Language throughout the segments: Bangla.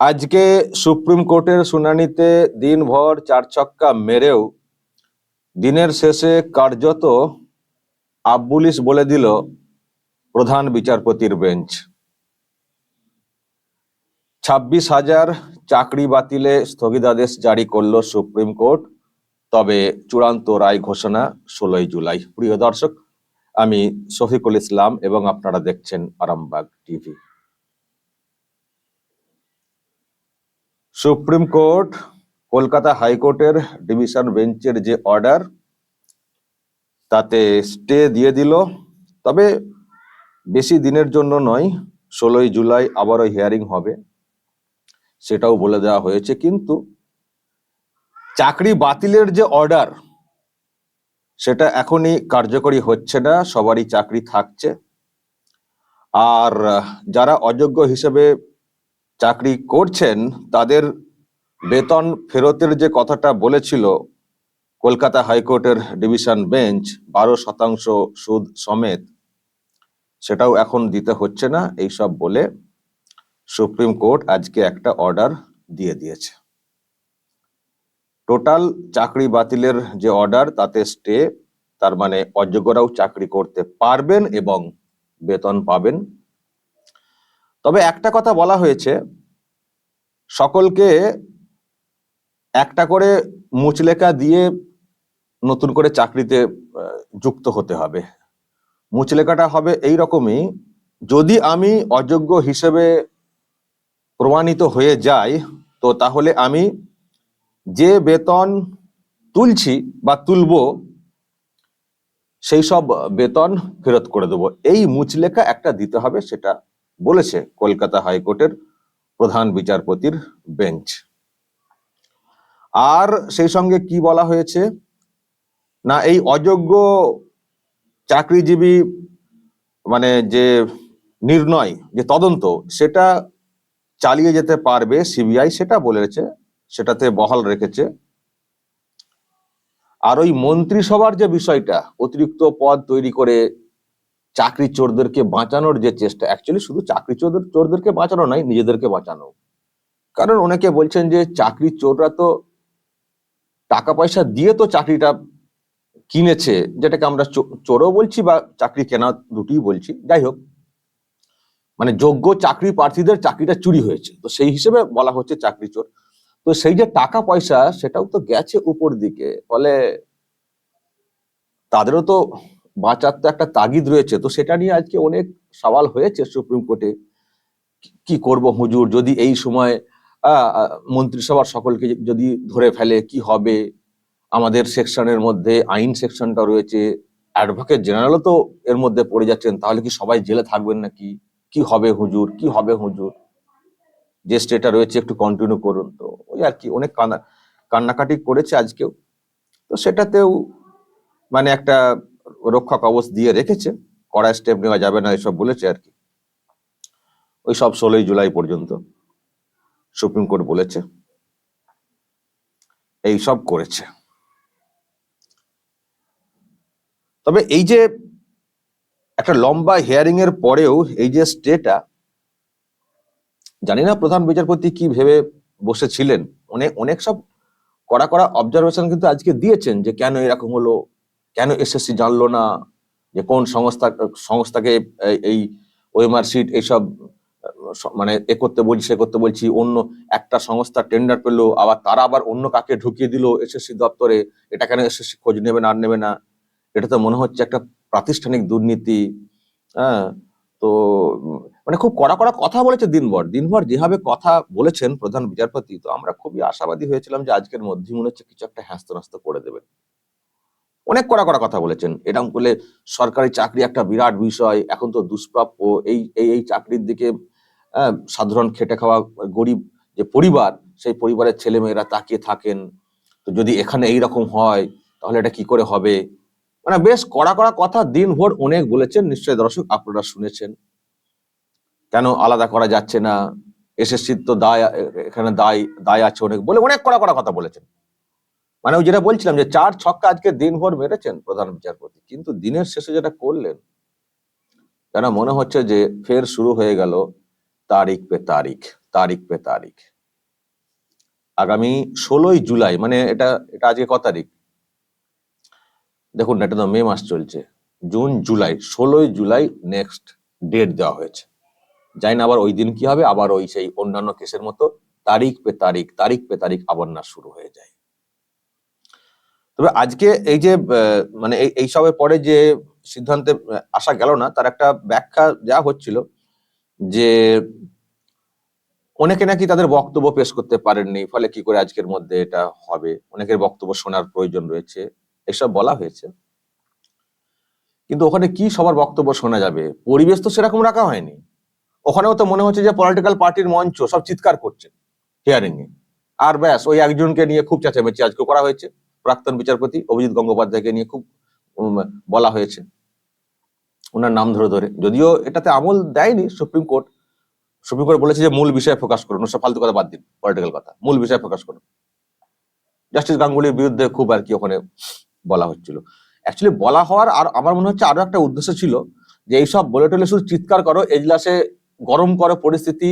আজকে সুপ্রিম কোর্টের শুনানিতে দিনভর চার ছক্কা মেরেও দিনের শেষে কার্যত আব্বুলিশ বলে দিল প্রধান বিচারপতির বেঞ্চ। ছাব্বিশ হাজার চাকরি বাতিলে স্থগিতাদেশ জারি করল সুপ্রিম কোর্ট, তবে চূড়ান্ত রায় ঘোষণা ষোলোই জুলাই। প্রিয় দর্শক, আমি শফিকুল ইসলাম এবং আপনারা দেখছেন Arambagh TV. Supreme court, Kolkata হাইকোর্টের ডিভিশন বেঞ্চের যে অর্ডার, তাতে স্টে দিয়ে দিল। তবে বেশি দিনের জন্য নয়, ষোলোই জুলাই আবারও হিয়ারিং হবে, সেটাও বলে দেওয়া হয়েছে। কিন্তু চাকরি বাতিলের যে অর্ডার, সেটা এখনই কার্যকরী হচ্ছে না, সবারই চাকরি থাকছে। আর যারা অযোগ্য হিসেবে চাকরি করছেন, তাদের বেতন ফেরতের যে কথাটা বলেছিল কলকাতা হাইকোর্টের ডিভিশন বেঞ্চ, বারো শতাংশ সুদ সমেত, সেটাও এখন দিতে হচ্ছে না, এইসব বলে সুপ্রিম কোর্ট আজকে একটা অর্ডার দিয়ে দিয়েছে। টোটাল চাকরি বাতিলের যে অর্ডার, তাতে স্টে, তার মানে অযোগ্যরাও চাকরি করতে পারবেন এবং বেতন পাবেন। তবে একটা কথা বলা হয়েছে সকলকে একটা করে মুচলেখা দিয়ে নতুন করে চাকরিতে যুক্ত হতে হবে। মুচলেখাটা হবে এই রকমই, যদি আমি অযোগ্য হিসেবে প্রমাণিত হয়ে যাই, তো তাহলে আমি যে বেতন তুলছি বা তুলবো, সেই সব বেতন ফেরত করে দেবো। এই মুচলেখা একটা দিতে হবে, সেটা বলেছে কলকাতা হাইকোর্টের প্রধান বিচারপতির বেঞ্চ। আর সেই সঙ্গে কি বলা হয়েছে? না, এই অযোগ্য চাকরিজীবী মানে যে নির্ণয়, যে তদন্ত, সেটা চালিয়ে যেতে পারবে সিবিআই, সেটা বলেছে, সেটাতে বহাল রেখেছে। আর ওই মন্ত্রিসভার যে বিষয়টা, অতিরিক্ত পদ তৈরি করে চাকরি চোরদেরকে বাঁচানোর যে চেষ্টা অ্যাকচুয়ালি শুধু চাকরি চোরদের চোরদেরকে বাঁচানো নয়, নিজেদেরকে বাঁচানো। কারণ অনেকে বলছেন যে চাকরি চোররা তো টাকা পয়সা দিয়ে তো চাকরিটা কিনেছে, যেটাকে আমরা চোরও বলছি বা চাকরি কেনা দুটিই বলছি। যাই হোক মানে যোগ্য চাকরি প্রার্থীদের চাকরিটা চুরি হয়েছে। তো সেই হিসেবে বলা হচ্ছে চাকরি চোর তো সেই যে টাকা পয়সা, সেটাও তো গেছে উপর দিকে। ফলে তাদেরও তো বাঁচার তো একটা তাগিদ রয়েছে, তো সেটা নিয়ে আজকে অনেক সওয়াল হয়েছে সুপ্রিম কোর্টে। কি- করব হুজুর? যদি এই সময় মন্ত্রিসভার সকলকে যদি ধরে ফেলে, কি হবে? আমাদের সেকশনের মধ্যে, আইন সেকশনটা রয়েছে, অ্যাডভোকেট জেনারেলও তো এর মধ্যে পড়ে যাচ্ছেন, তাহলে কি সবাই জেলে থাকবেন নাকি? কি হবে হুজুর? কি হবে হুজুর? যে স্টেটা রয়েছে, একটু কন্টিনিউ করুন তো। ওই আর কি, অনেক কান্না, কান্নাকাটি করেছে আজকেও। তো সেটাতেও মানে একটা রক্ষা কবচ দিয়ে রেখেছে, কড়া স্টেপ নেওয়া যাবে না, এসব বলেছে আর কি। ওই সব ষোলোই জুলাই পর্যন্ত সুপ্রিম কোর্ট বলেছে। এই সব করেছে। তবে এই যে একটা লম্বা হিয়ারিং এর পরেও এই যে স্টেটা জানি না প্রধান বিচারপতি কি ভেবে বসেছিলেন। অনেক অনেক সব কড়া কড়া অবজারভেশন কিন্তু আজকে দিয়েছেন যে কেন এরকম হলো কেন এসএসসি জানলো না? যে কোন সংস্থা, সংস্থাকে এই- ওএমআর সিট এইসব মানে এ করতে বলছি, সে করতে বলছি, অন্য একটা সংস্থা টেন্ডার পেল আবার তারা আবার অন্য কাকে ঢুকিয়ে দিল এসএসসি দপ্তরে, এটা কেন এসএসসি খোঁজ নেবে না, আর নেবে না? এটা তো মনে হচ্ছে একটা প্রাতিষ্ঠানিক দুর্নীতি হ্যাঁ? তো মানে খুব কড়া কড়া কথা বলেছে দিনভর। দিনভর যেভাবে কথা বলেছেন প্রধান বিচারপতি, তো আমরা খুবই আশাবাদী হয়েছিলাম যে আজকের মধ্যে মনে হচ্ছে কিছু একটা হ্যাস্ত করে দেবেন। অনেক কড়া কড়া কথা বলেছেন। এরকম করলে সরকারি চাকরি একটা বিরাট বিষয়। এখন তো দুষ্প্রাপ্য, এই এই এই চাকরির দিকে সাধারণ খেটে খাওয়া গরিব যে পরিবার, সেই পরিবারের ছেলেমেয়েরা তাকিয়ে থাকেন। তো যদি এখানে এই রকম হয়, তাহলে এটা কি করে হবে? মানে বেশ কড়া কড়া কথা দিনভর অনেক বলেছেন। নিশ্চয়ই দর্শক আপনারা শুনেছেন। কেন আলাদা করা যাচ্ছে না? এসএসসির তো দায়, এখানে দায় দায় আছে অনেক বলে অনেক কড়া কড়া কথা বলেছেন। মানে ওই যেটা বলছিলাম যে চার ছক্কা আজকে দিনভর মেরেছেন প্রধান বিচারপতি, কিন্তু দিনের শেষে যেটা করলেন যেন মনে হচ্ছে যে ফের শুরু হয়ে গেল তারিখ পে তারিখ তারিখ পে তারিখ। আগামী ষোলোই জুলাই মানে এটা এটা আজকে ক তারিখ? দেখুন, এটা তো মে মাস চলছে, জুন, জুলাই, ষোলোই জুলাই নেক্সট ডেট দেওয়া হয়েছে। জানি না আবার ওই দিন কি হবে, আবার ওই সেই অন্যান্য কেসের মতো তারিখ পে তারিখ তারিখ পে তারিখ আবার না শুরু হয়ে যায়। তবে আজকে এই যে মানে এই এইসবের পরে যে সিদ্ধান্তে আসা গেল না, তার একটা ব্যাখ্যা যা হচ্ছিল যে অনেকে নাকি তাদের বক্তব্য পেশ করতে পারেননি, ফলে কি করে আজকের মধ্যে এটা হবে? অনেকের বক্তব্য শোনার প্রয়োজন রয়েছে, এসব বলা হয়েছে। কিন্তু ওখানে কি সবার বক্তব্য শোনা যাবে? পরিবেশ তো সেরকম রাখা হয়নি। ওখানেও তো মনে হচ্ছে যে পলিটিক্যাল পার্টির মঞ্চ সব চিৎকার করছে হিয়ারিং এ আর ব্যাস, ওই একজনকে নিয়ে খুব চেঁচামেচি আজকে করা হয়েছে। প্রাক্তন বিচারপতি অভিজিৎ গঙ্গোপাধ্যায়কে নিয়ে খুব বলা হয়েছে। ওনার নাম ধরে ধরে। যদিও এটাতে আমল দেয়নি সুপ্রিম কোর্ট সুপ্রিম কোর্ট বলেছে যে মূল বিষয়ে ফোকাস করুন, ওসব ফালতু কথা বাদ দিন, পলিটিক্যাল কথা, মূল বিষয়ে ফোকাস করুন। জাস্টিস গাঙ্গুলির বিরুদ্ধে খুব আর কি ওখানে বলা হচ্ছিল। অ্যাকচুয়ালি বলা হওয়ার আর আমার মনে হচ্ছে আরও একটা উদ্দেশ্য ছিল যে এইসব বলে টলে শুধু চিৎকার করো, এজলাসে গরম করো পরিস্থিতি,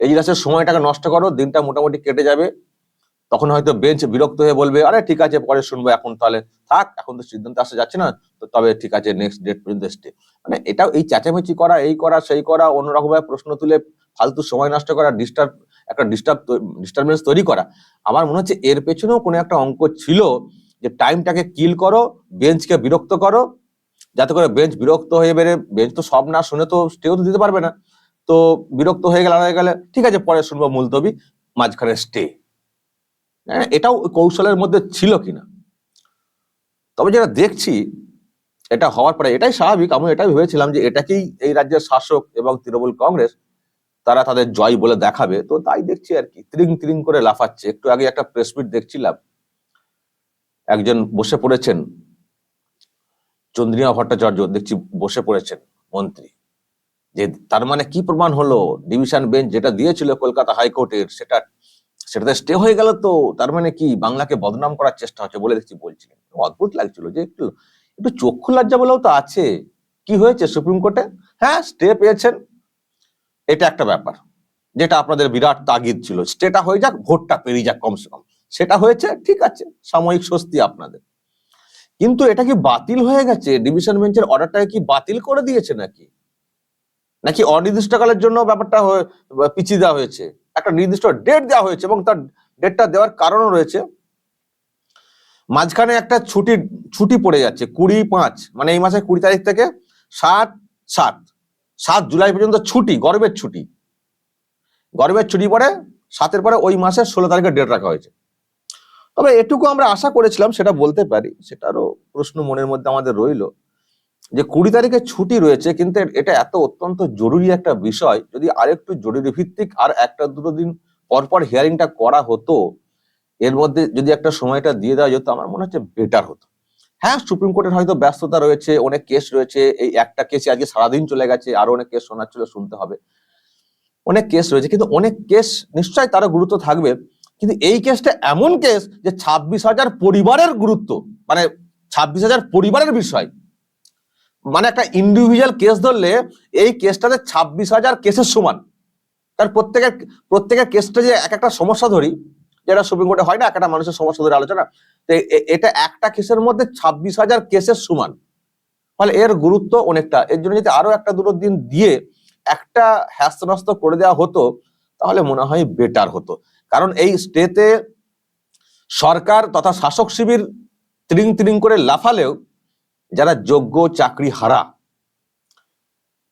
এজলাসের সময়টাকে নষ্ট করো, দিনটা মোটামুটি কেটে যাবে তখন হয়তো বেঞ্চ বিরক্ত হয়ে বলবে, আরে ঠিক আছে, পরে শুনব এখন তাহলে। থাক, এখন তো সিদ্ধান্ত আসা যাচ্ছে না, তো তবে ঠিক আছে নেক্সট ডেট পর্যন্ত স্টে মানে এটাও এই চেঁচামেচি করা, এই করা, সেই করা, অন্যরকমভাবে প্রশ্ন তুলে ফালতু সময় নষ্ট করা ডিস্টার্ব একটা ডিস্টার্ব ডিস্টারবেন্স তৈরি করা। আমার মনে হচ্ছে এর পেছনেও কোনো একটা অঙ্ক ছিল যে টাইমটাকে কিল করো বেঞ্চকে বিরক্ত করো, যাতে করে বেঞ্চ বিরক্ত হয়ে বেড়ে বেঞ্চ তো সব না শুনে তো স্টেও তো দিতে পারবে না। তো বিরক্ত হয়ে গেলে হয়ে গেলে, ঠিক আছে, পরে শুনব মুলতবি, মাঝখানে স্টে এটাও কৌশলের মধ্যে ছিল কিনা? তবে যেটা দেখছি, এটা হওয়ার পরে এটাই স্বাভাবিক আমি এটাই ভেবেছিলাম যে এটাকেই এই রাজ্যের শাসক এবং তৃণমূল কংগ্রেস তারা তাদের জয় বলে দেখাবে। তো তাই দেখছি আর কি, ত্রিং ত্রিং করে লাফাচ্ছে। একটু আগে একটা প্রেস মিট দেখছিলাম, একজন বসে পড়েছেন, চন্দ্রিমা ভট্টাচার্য দেখছি বসে পড়েছেন, মন্ত্রী। যে তার মানে কি প্রমাণ হলো? ডিভিশন বেঞ্চ যেটা দিয়েছিল কলকাতা হাইকোর্টের, সেটা সেটাতে স্টে হয়ে গেল তো, তার মানে কি বাংলাকে বদনাম করার চেষ্টা হচ্ছে বলে দেখছি বলছিলেন। অদ্ভুত লাগছিল যে একটু একটু চক্ষু লজ্জা বলেও তো আছে। কি হয়েছে সুপ্রিম কোর্টে? হ্যাঁ স্টে পেয়েছেন। এটা একটা ব্যাপার, যেটা আপনাদের বিরাট তাগিদ ছিল। স্টেটা হয়ে যাক, ভোটটা পেরিয়ে যাক কমসে কম। সেটা হয়েছে, ঠিক আছে, সাময়িক স্বস্তি আপনাদের। কিন্তু এটা কি বাতিল হয়ে গেছে? ডিভিশন বেঞ্চের অর্ডারটাকে কি বাতিল করে দিয়েছে নাকি? নাকি অনির্দিষ্টকালের জন্য ব্যাপারটা পিছিয়ে দেওয়া হয়েছে? একটা নির্দিষ্ট ডেট দেওয়া হয়েছে এবং তার ডেটটা দেওয়ার কারণও রয়েছে। মাঝখানে একটা ছুটি ছুটি পড়ে যাচ্ছে, কুড়ি পাঁচ মানে এই মাসের কুড়ি তারিখ থেকে সাত সাত সাত জুলাই পর্যন্ত ছুটি গরমের ছুটি। গরমের ছুটি পরে, সাতের পরে ওই মাসের ষোলো তারিখের ডেট রাখা হয়েছে। তবে এটুকু আমরা আশা করেছিলাম, সেটা বলতে পারি, সেটারও প্রশ্ন মনের মধ্যে আমাদের রইল। যে কুড়ি তারিখে ছুটি রয়েছে, কিন্তু এটা এত অত্যন্ত জরুরি একটা বিষয়, যদি আরেকটু জরুরি ভিত্তিক আর একটা দুটো দিন পর পর হিয়ারিংটা করা হতো, এর মধ্যে যদি একটা সময়টা দিয়ে দেওয়া যেত, আমার মনে হচ্ছে বেটার হতো। হ্যাঁ সুপ্রিম কোর্টের হয়তো ব্যস্ততা রয়েছে, অনেক কেস রয়েছে, এই একটা কেসে আজকে সারাদিন চলে গেছে, আরও অনেক কেস শোনার ছিল, শুনতে হবে। অনেক কেস রয়েছে, কিন্তু অনেক কেস নিশ্চয়ই তারও গুরুত্ব থাকবে, কিন্তু এই কেসটা এমন কেস যে ছাব্বিশ হাজার পরিবারের গুরুত্ব মানে ছাব্বিশ হাজার পরিবারের বিষয়। মানে একটা ইন্ডিভিজুয়াল কেস ধরলে এই কেসটাতে ছাব্বিশ হাজার কেসের সমান। কারণ প্রত্যেকের প্রত্যেকের কেসটা যে এক একটা সমস্যা ধরি, যেটা সুপ্রিম কোর্টে হয় না একটা মানুষের সমস্যা ধরে আলোচনা। তো এটা একটা কেসের মধ্যে ছাব্বিশ হাজার কেসের সমান। ফলে এর গুরুত্ব অনেকটা। এর জন্য যদি আরও একটা দুটো দিন দিয়ে একটা হ্যাস্ত করে দেওয়া হতো, তাহলে মনে হয় বেটার হতো। কারণ এই স্টেতে সরকার তথা শাসক শিবির ত্রিং ত্রিং করে লাফালেও যারা যোগ্য চাকরি হারা,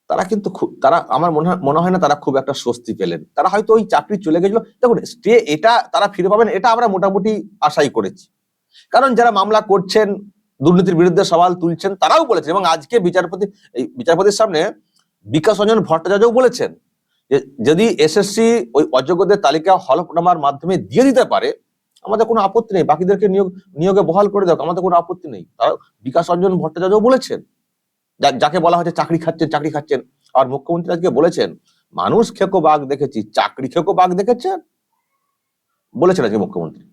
তারা কিন্তু খুব, তারা আমার মনে হয় মনে হয় না তারা খুব একটা স্বস্তি পেলেন। তারা হয়তো ওই চাকরি চলে গেছিল। দেখুন, স্টে, এটা তারা ফিরে পাবেন, এটা আমরা মোটামুটি আশাই করেছি। কারণ যারা মামলা করছেন, দুর্নীতির বিরুদ্ধে সওয়াল তুলছেন, তারাও বলেছেন এবং আজকে বিচারপতি বিচারপতির সামনে বিকাশ রঞ্জন ভট্টাচার্যও বলেছেন যে, যদি এসএসসি ওই অযোগ্যদের তালিকা হলফনামার মাধ্যমে দিয়ে দিতে পারে আমাদের কোনো আপত্তি নেই। বাকিদেরকে নিয়োগ, নিয়োগে বহাল করে দাও আমাদের কোনো আপত্তি নেই। বিকাশ রঞ্জন ভট্টাচার্যও বলেছেন। যাকে বলা হচ্ছে চাকরি খাচ্ছেন চাকরি খাচ্ছেন। আর মুখ্যমন্ত্রী আজকে বলেছেন, মানুষ খেকো বাঘ দেখেছি, চাকরি খেকো বাঘ দেখেছেন? বলেছেন আজকে মুখ্যমন্ত্রী।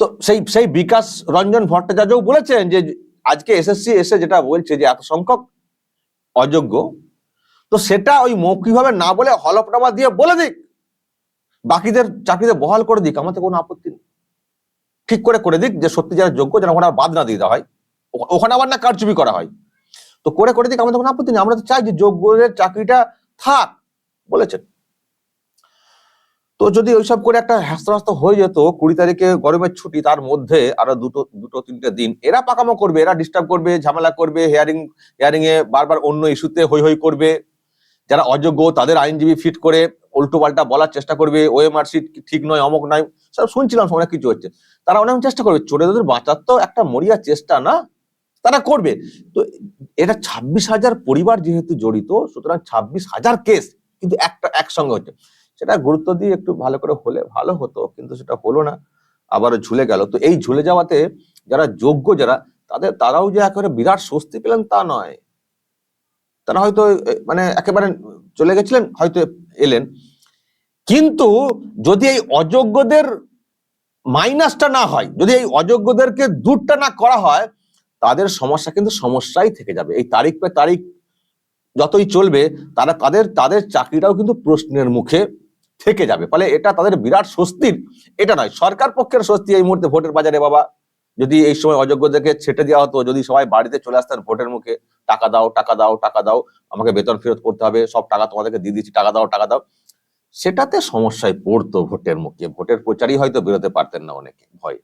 তো সেই সেই বিকাশ রঞ্জন ভট্টাচার্যও বলেছেন যে, আজকে এসএসসি এসে যেটা বলছে যে, এত সংখ্যক অযোগ্য, তো সেটা ওই মৌখিকভাবে না বলে হলফনামা দিয়ে বলে দিক। বাকিদের চাকরিতে বহাল করে দিক আমাদের কোনো আপত্তি নেই। ঠিক করে করে দিক যে সত্যি যারা যোগ্য, যেন ওখানে বাদ না দিয়ে দেওয়া হয়। ওখানে আবার না কারচুপি করা হয়। তো করে করে দিক আমাদের কোনো আপত্তি নেই। আমরা তো চাই যে যোগ্যদের চাকরিটা থাক, বলেছেন। তো যদি ওইসব করে একটা হ্যাস্ত হয়ে যেত, কুড়ি তারিখে গরমের ছুটি, তার মধ্যে আরও দুটো দুটো, তিনটে দিন, এরা পাকামো করবে, এরা ডিস্টার্ব করবে, ঝামেলা করবে হেয়ারিং হেয়ারিং এ বারবার অন্য ইস্যুতে হই হই করবে। যারা অযোগ্য, তাদের আইনজীবী ফিট করে উল্টো পাল্টা বলার চেষ্টা করবে ওএমআর সিট ঠিক নয়, অমক নয়, সব শুনছিলাম অনেক কিছু হচ্ছে। তারা অনেক চেষ্টা করবে, চোরেদের বাঁচার তো একটা মরিয়া চেষ্টা না, তারা করবে। তো এটা ছাব্বিশ হাজার পরিবার যেহেতু জড়িত, সুতরাং ছাব্বিশ হাজার কেস কিন্তু একটা, একসঙ্গে হচ্ছে। সেটা গুরুত্ব দিয়ে একটু ভালো করে হলে ভালো হতো, কিন্তু সেটা হলো না আবার ঝুলে গেল। তো এই ঝুলে যাওয়াতে যারা যোগ্য যারা, তাদের, তারাও যে একেবারে বিরাট স্বস্তি পেলেন তা নয়। তারা হয়তো মানে একেবারে চলে গেছিলেন, হয়তো এলেন। কিন্তু যদি এই অযোগ্যদের মাইনাসটা না হয়, যদি এই অযোগ্যদেরকে দূরটা না করা হয়, তাদের সমস্যা কিন্তু সমস্যাই থেকে যাবে। এই তারিখ পে তারিখ যতই চলবে, তারা তাদের তাদের চাকরিটাও কিন্তু প্রশ্নের মুখে থেকে যাবে। ফলে এটা তাদের বিরাট স্বস্তির, এটা নয়, সরকার পক্ষের স্বস্তি এই মুহূর্তে ভোটের বাজারে, বাবা। যদি এই সময় অযোগ্যদেরকে ছেটে দেওয়া হতো, যদি সবাই বাড়িতে চলে আসতেন ভোটের মুখে, টাকা দাও টাকা দাও টাকা দাও, আমাকে বেতন ফেরত করতে হবে, সব টাকা তোমাদেরকে দিয়ে দিচ্ছি, টাকা দাও টাকা দাও। সেটাতে সমস্যায় পড়তো ভোটের মুখে। ভোটের প্রচারই হয়তো বেরোতে পারতেন না অনেকে, ভয়।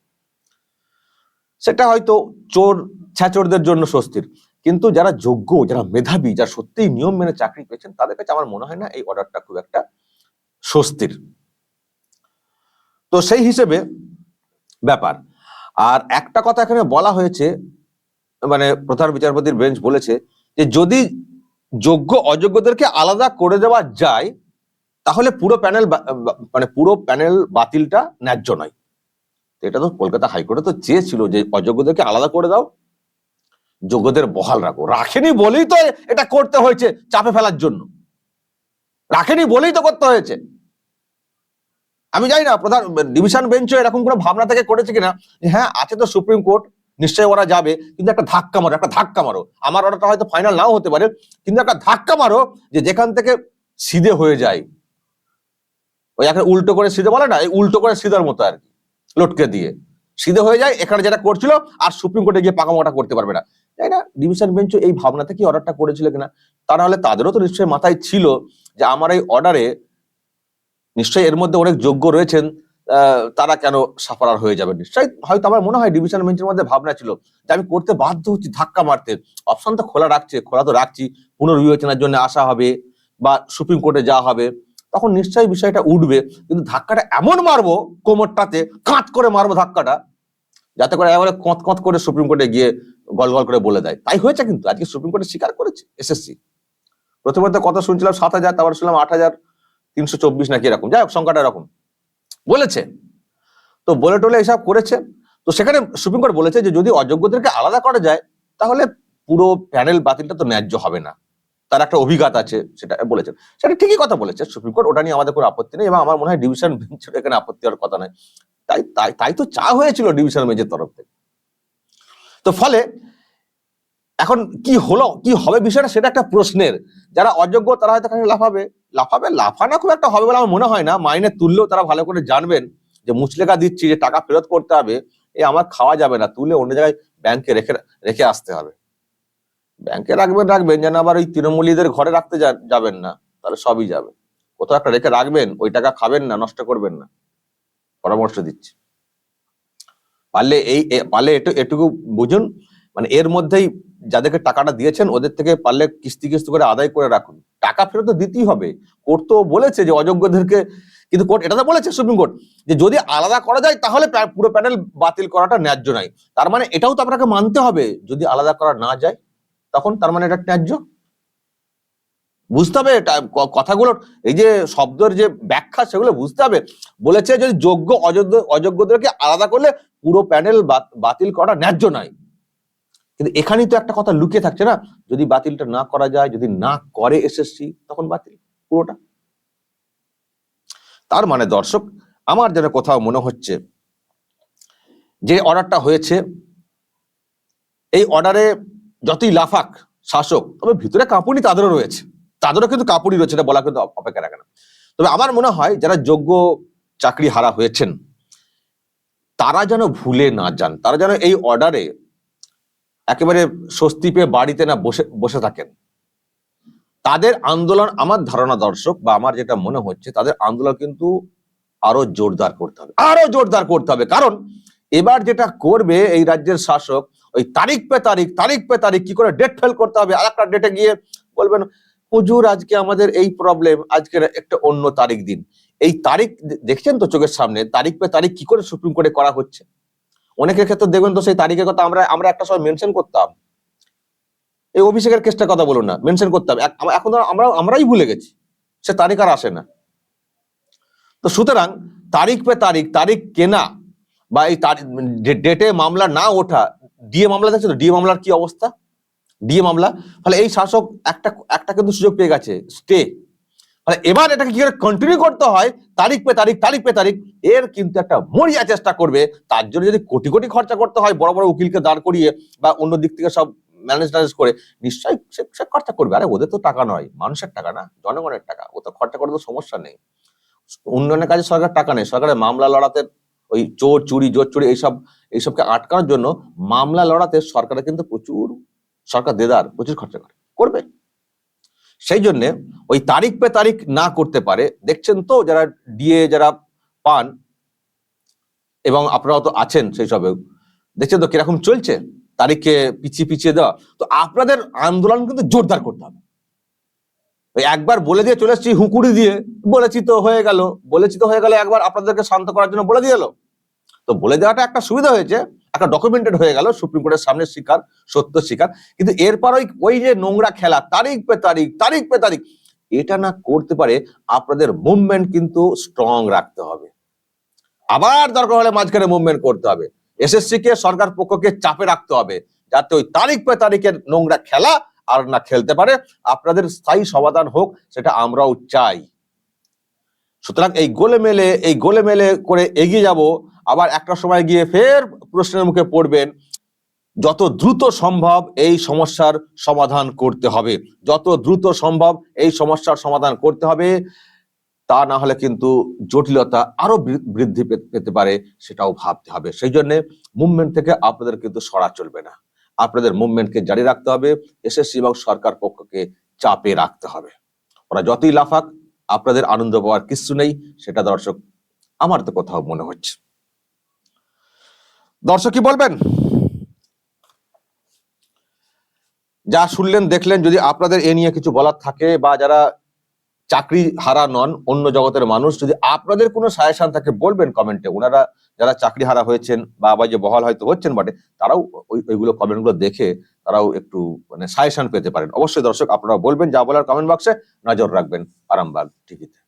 সেটা হয়তো চোর ছ্যাচোরদের জন্য স্বস্তির। কিন্তু যারা যোগ্য, যারা মেধাবী, যারা সত্যিই নিয়ম মেনে চাকরি পেয়েছেন, তাদের কাছে আমার মনে হয় না এই অর্ডারটা খুব একটা স্বস্তির। তো সেই হিসেবে ব্যাপার। আর একটা কথা এখানে বলা হয়েছে মানে প্রধান বিচারপতির বেঞ্চ বলেছে যে যদি যোগ্য অযোগ্যদেরকে আলাদা করে দেওয়া যায়, তাহলে পুরো প্যানেল মানে পুরো প্যানেল বাতিলটা ন্যায্য নয়। এটা তো কলকাতা হাইকোর্টে তো চেয়েছিল যে অযোগ্যদেরকে আলাদা করে দাও, যোগ্যদের বহাল রাখো। রাখেনি বলেই তো এটা করতে হয়েছে চাপে ফেলার জন্য। রাখেনি বলেই তো করতে হয়েছে। আমি জানি না, প্রধান ডিভিশন বেঞ্চও এরকম কোনো ভাবনা থেকে করেছে কিনা হ্যাঁ আছে তো সুপ্রিম কোর্ট নিশ্চয়ই ওরা যাবে, কিন্তু একটা ধাক্কা মারো, একটা ধাক্কা মারো। আমার অর্ডারটা হয়তো ফাইনাল নাও হতে পারে, কিন্তু একটা ধাক্কা মারো যে যেখান থেকে সিধে হয়ে যায়। ওই একটা উল্টো করে সিধে বলে না, এই উল্টো করে সিধার মতো আর কি, লটকে দিয়ে। সিধে হয়ে যায়, এখানে যেটা করছিল, আর সুপ্রিম কোর্টে গিয়ে পাকামোটা করতে পারবে না। তাই না ডিভিশন বেঞ্চ এই ভাবনা থেকে অর্ডারটা করেছিল কিনা, তা নাহলে তাদেরও তো নিশ্চয়ই মাথায় ছিল যে আমার এই অর্ডারে নিশ্চয়ই এর মধ্যে অনেক যোগ্য রয়েছেন তারা কেন সাফারার হয়ে যাবে নিশ্চয়ই হয়তো আমার মনে হয় ডিভিশন বেঞ্চের মধ্যে ভাবনা ছিল যে আমি করতে বাধ্য হচ্ছি ধাক্কা মারতে। অপশন তো খোলা রাখছে, খোলা তো রাখছি, পুনর্বিবেচনার জন্য আসা হবে বা সুপ্রিম কোর্টে যাওয়া হবে। তখন নিশ্চয়ই বিষয়টা উঠবে, কিন্তু ধাক্কাটা এমন মারবো কোমরটাতে কাঁচ করে মারবো ধাক্কাটা, যাতে করে একেবারে কঁত কঁত করে সুপ্রিম কোর্টে গিয়ে গল গল করে বলে দেয়। তাই হয়েছে কিন্তু, আজকে সুপ্রিম কোর্টে স্বীকার করেছে এসএসসি প্রথমে তো কথা শুনছিলাম সাত হাজার, তারপর শুনলাম আট হাজার তিনশো চব্বিশ নাকি এরকম। যাই হোক, সংখ্যাটা এরকম। বলেছে। তো বলে টলে এসব করেছে। তো সেখানে সুপ্রিম কোর্ট বলেছে যে যদি অযোগ্যদেরকে আলাদা করা যায়, তাহলে পুরো প্যানেল বাতিলটা তো ন্যায্য হবে না। তার একটা অভিজ্ঞতা আছে, সেটা বলেছে। সেটা ঠিকই কথা বলেছে। সুপ্রিম কোর্ট ওটা নিয়ে আমাদের কোনো আপত্তি নেই, এবং আমার মনে হয় ডিভিশন বেঞ্চের এখানে আপত্তি হওয়ার কথা নয়। তাই তাই তাই তো চা হয়েছিল ডিভিশন বেঞ্চের তরফ থেকে। তো ফলে এখন কি হলো, কি হবে বিষয়টা সেটা একটা প্রশ্নের। যারা অযোগ্য, তারা হয়তো লাভ লাফাবে। লাফাবে? লাফানো খুব একটা হবে বলে আমার মনে হয় না। মাইনে তুললেও তারা ভালো করে জানবেন যে মুচলেখা দিচ্ছি, যে টাকা ফেরত করতে হবে, এ আমার খাওয়া যাবে না। তুলে অন্য জায়গায় ব্যাংকে রেখে রেখে আসতে হবে। ব্যাংকে রাখবেন রাখবেন, যেন আবার ওই তৃণমূলীদের ঘরে রাখতে যাবেন না। তাহলে সবই যাবে। কোথাও একটা রেখে রাখবেন, ওই টাকা খাবেন না, নষ্ট করবেন না। পরামর্শ দিচ্ছি। পারলে এই পারলে এটু, এটুকু বুঝুন। মানে এর মধ্যেই যাদেরকে টাকাটা দিয়েছেন, ওদের থেকে পারলে কিস্তি কিস্তি করে আদায় করে রাখুন। টাকা ফেরত তো দিতেই হবে। কোর্ট তো বলেছে যে অযোগ্যদেরকে, কিন্তু কোর্ট এটা তো বলেছে সুপ্রিম কোর্ট, যে যদি আলাদা করা যায় তাহলে পুরো প্যানেল বাতিল করাটা ন্যায্য নয়। তার মানে এটাও তো আপনাকে মানতে হবে, যদি আলাদা করা না যায়, তখন তার মানে এটা ন্যায্য? বুঝতে হবে কথাগুলোর এই যে শব্দের যে ব্যাখ্যা সেগুলো বুঝতে হবে। বলেছে যদি যোগ্য অযোগ্য, অযোগ্যদেরকে আলাদা করলে পুরো প্যানেল বাতিল করা ন্যায্য নয়। কিন্তু এখানেই তো একটা কথা লুকিয়ে থাকছে না, যদি বাতিলটা না করা যায়, যদি না করে এসএসসি তখন বাতিল, পুরোটা। তার মানে দর্শক, আমার যেন কোথাও মনে হচ্ছে, যে অর্ডারটা হয়েছে, এই অর্ডারে যতই লাফাক, শাসক, তবে ভিতরে কাঁপুনি তাদেরও রয়েছে। তাদেরও কিন্তু কাঁপুনি রয়েছে, এটা বলা কিন্তু অপেক্ষা রাখে না। তবে আমার মনে হয়, যারা যোগ্য চাকরি হারা হয়েছেন, তারা যেন ভুলে না যান, তারা যেন এই অর্ডারে একেবারে স্বস্তি পেয়ে বাড়িতে না বসে বসে থাকেন। তাদের আন্দোলন আমার ধারণা দর্শক বা আমার যেটা মনে হচ্ছে, তাদের আন্দোলন কিন্তু আরও জোরদার করতে হবে। আরও জোরদার করতে হবে। কারণ এবার যেটা করবে এই রাজ্যের শাসক, ওই তারিখ পে তারিখ তারিখ পে তারিখ কি করে ডেট ফেল করতে হবে? আর একটা ডেটে গিয়ে বলবেন, হুজুর, আজকে আমাদের এই প্রবলেম আজকে একটা অন্য তারিখ দিন। এই তারিখ দেখছেন তো চোখের সামনে, তারিখ পে তারিখ কি করে সুপ্রিম কোর্টে করা হচ্ছে? অনেকের ক্ষেত্রে দেখবেন তো সেই তারিখের কথা আমরা আমরা একটা সময় মেনশন করতাম। এই অভিষেকের কেসটার কথা বলুন না মেনশন করতাম। এখন আমরা, আমরাই ভুলে গেছি। সে তারিখ আর আসে না। তো সুতরাং তারিখ পে তারিখ তারিখ কেনা বা এই ডেটে মামলা না ওঠা, ডিএ মামলা দেখছ তো? ডিএ মামলার কি অবস্থা? ডিএ মামলা? ফলে এই শাসক একটা একটা কিন্তু সুযোগ পেয়ে গেছে, স্টে। ফলে এবার এটাকে কি করে কন্টিনিউ করতে হয়? তারিখ পে তারিখ তারিখ পে তারিখ, এর কিন্তু একটা মরিয়া চেষ্টা করবে। তার জন্য যদি কোটি কোটি খরচা করতে হয় বড় বড় উকিলকে দাঁড় করিয়ে বা অন্য দিক থেকে সব ম্যানেজ ট্যানেজ করে, নিশ্চয়ই সে সে খরচা করবে। আরে ওদের তো টাকা নয়, মানুষের টাকা না, জনগণের টাকা। ও তো খরচা করে তো সমস্যা নেই। উন্নয়নের কাজে সরকার টাকা নেই। সরকারের মামলা লড়াতে, ওই চোর চুরি, জোর চুরি এইসব, এইসবকে আটকানোর জন্য মামলা লড়াতে সরকারের কিন্তু প্রচুর, সরকার দেদার, প্রচুর খরচা করে। করবে। সেই জন্য ওই তারিখ পে তারিখ না করতে পারে। দেখছেন তো যারা ডিএ যারা পান এবং আপনারা তো আছেন সেই সবে, দেখছেন তো কীরকম চলছে? তারিখকে পিছিয়ে পিছিয়ে দেওয়া। তো আপনাদের আন্দোলন কিন্তু জোরদার করতে হবে। ওই একবার বলে দিয়ে চলে এসেছি হুকুরি দিয়ে, বলেছি তো হয়ে গেল, বলেছি তো হয়ে গেল, একবার আপনাদেরকে শান্ত করার জন্য বলে দিয়ে তো বলে দেওয়াটা একটা সুবিধা হয়েছে। একটা ডকুমেন্টেড হয়ে গেল সুপ্রিম কোর্টের সামনে স্বীকার, সত্য স্বীকার। কিন্তু এরপর ওই ওই যে নোংরা খেলা, তারিখ পে তারিখ তারিখ পে তারিখ, এটা না করতে পারে আপনাদের মুভমেন্ট কিন্তু স্ট্রং রাখতে হবে। আবার দরকার হলে মাঝখানে মুভমেন্ট করতে হবে। এসএসসি কে সরকার পক্ষকে চাপে রাখতে হবে, যাতে ওই তারিখ পে তারিখের নোংরা খেলা আর না খেলতে পারে। আপনাদের স্থায়ী সমাধান হোক, সেটা আমরাও চাই। সুতরাং এই গোলে মেলে, এই গোলে মেলে করে এগিয়ে যাব। আবার একটা সময় গিয়ে ফের প্রশ্নের মুখে পড়বেন, যত দ্রুত সম্ভব এই সমস্যার সমাধান করতে হবে। যত দ্রুত সম্ভব এই সমস্যার সমাধান করতে হবে, তা না হলে কিন্তু জটিলতা আরও বৃদ্ধি পেতে পারে সেটাও ভাবতে হবে। সেই জন্য মুভমেন্ট থেকে আপনাদের কিন্তু সরা চলবে না। আপনাদের মুভমেন্টকে জারি রাখতে হবে, এসএসসি এবং সরকার পক্ষকে চাপে রাখতে হবে। ওরা যতই লাফাক আপনাদের আনন্দ পাওয়ার কিছু নেই, সেটা দর্শক, আমার তো কোথাও মনে হচ্ছে। দর্শক কি বলবেন? যা শুনলেন, দেখলেন, যদি আপনাদের এ নিয়ে কিছু বলার থাকে বা যারা চাকরি হারা নন, অন্য জগতের মানুষ। যদি আপনাদের কোনো সাজেশন থাকে, বলবেন কমেন্টে। ওনারা যারা চাকরি হারা হয়েছেন বা আবার যে বহাল হয়তো হচ্ছেন বটে, তারাও ওই, ওইগুলো কমেন্টগুলো দেখে তারাও একটু মানে সাজেশন পেতে পারেন। অবশ্যই দর্শক আপনারা বলবেন যা বলার কমেন্ট বক্সে। নজর রাখবেন আরামবাগ টিভিতে।